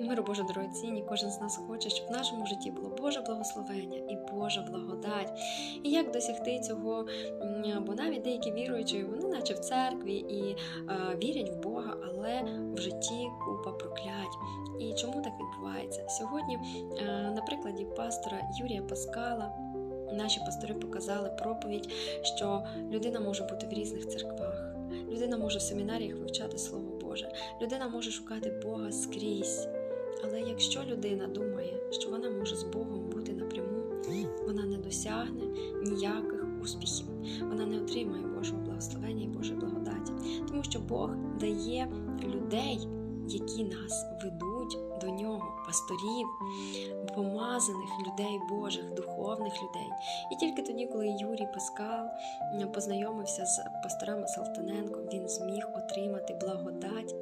Миру Боже дорогоцінні, кожен з нас хоче, щоб в нашому житті було Боже благословення і Божа благодать. І як досягти цього? Бо навіть деякі віруючі, вони наче в церкві і е, вірять в Бога, але в житті купа проклять. І чому так відбувається? Сьогодні, е, на прикладі пастора Юрія Паскала, наші пастори показали проповідь, що людина може бути в різних церквах. Людина може в семінаріях вивчати Слово Боже, людина може шукати Бога скрізь. Але якщо людина думає, що вона може з Богом бути напряму, вона не досягне ніяких успіхів, вона не отримає Божого благословення і Божої благодаті, тому що Бог дає людей, які нас ведуть до нього, пасторів, помазаних людей Божих, духовних людей. І тільки тоді, коли Юрій Паскал познайомився з пасторами Салтаненко, він зміг отримати благодать